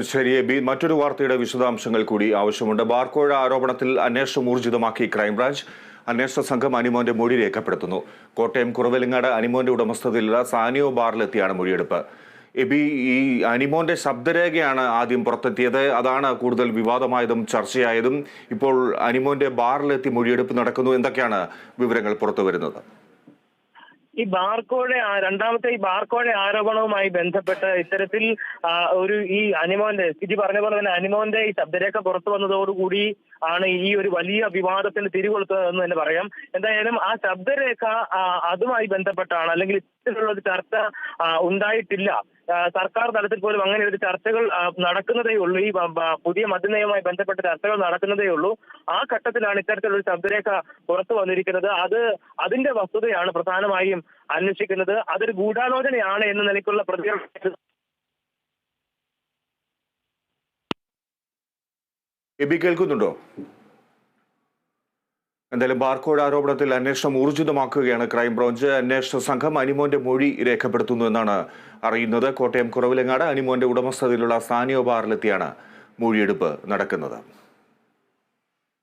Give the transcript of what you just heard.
ശരി എബി. മറ്റൊരു വാർത്തയുടെ വിശദാംശങ്ങൾ കൂടി ആവശ്യമുണ്ട്. ബാർക്കോഴ ആരോപണത്തിൽ അന്വേഷണം ഊർജിതമാക്കി ക്രൈംബ്രാഞ്ച് അന്വേഷണ സംഘം അനിമോന്റെ മൊഴി രേഖപ്പെടുത്തുന്നു. കോട്ടയം കുറവലിങ്ങാട് അനിമോന്റെ ഉടമസ്ഥതയിലുള്ള സാനിയോ ബാറിലെത്തിയാണ് മൊഴിയെടുപ്പ്. എബി ഈ അനിമോന്റെ ശബ്ദരേഖയാണ് ആദ്യം പുറത്തെത്തിയത്. അതാണ് കൂടുതൽ വിവാദമായതും ചർച്ചയായതും. ഇപ്പോൾ അനിമോന്റെ ബാറിലെത്തി മൊഴിയെടുപ്പ് നടക്കുന്നു. എന്തൊക്കെയാണ് വിവരങ്ങൾ പുറത്തു വരുന്നത് ഈ ബാർക്കോഴെ രണ്ടാമത്തെ ഈ ബാർക്കോഴെ ആരോപണവുമായി ബന്ധപ്പെട്ട് ഇത്തരത്തിൽ ഒരു ഈ അനിമോന്റെ സ്ഥിതി പറഞ്ഞ പോലെ തന്നെ അനിമോന്റെ ഈ ശബ്ദരേഖ പുറത്തു വന്നതോടുകൂടി ആണ് ഈ ഒരു വലിയ വിവാദത്തിന് തിരികൊളുത്തതെന്ന് തന്നെ പറയാം. എന്തായാലും ആ ശബ്ദരേഖ അതുമായി ബന്ധപ്പെട്ടാണ് അല്ലെങ്കിൽ ഇത്തരത്തിലുള്ള ചർച്ച ഉണ്ടായിട്ടില്ല. സർക്കാർ തലത്തിൽ പോലും അങ്ങനെ ഒരു ചർച്ചകൾ നടക്കുന്നതേ ഉള്ളൂ. ഈ പുതിയ മദ്യനയവുമായി ബന്ധപ്പെട്ട ചർച്ചകൾ നടക്കുന്നതേ ഉള്ളൂ. ആ ഘട്ടത്തിലാണ് ഇത്തരത്തിലുള്ള ഒരു ശബ്ദരേഖ പുറത്തു വന്നിരിക്കുന്നത്. അത് അതിന്റെ വസ്തുതയാണ് പ്രധാനമായും അന്വേഷിക്കുന്നത്. അതൊരു ഗൂഢാലോചനയാണ് എന്ന നിലയ്ക്കുള്ള പ്രതികരണം. കേൾക്കുന്നുണ്ടോ? എന്തായാലും ബാർക്കോഡ് ആരോപണത്തിൽ അന്വേഷണം ഊർജിതമാക്കുകയാണ് ക്രൈംബ്രാഞ്ച്. അന്വേഷണ സംഘം അനിമോന്റെ മൊഴി രേഖപ്പെടുത്തുന്നു എന്നാണ് അറിയുന്നത്. കോട്ടയം കുറവിലങ്ങാട് അനിമോന്റെ ഉടമസ്ഥതയിലുള്ള സാനിയോ ബാറിലെത്തിയാണ് മൊഴിയെടുപ്പ് നടക്കുന്നത്.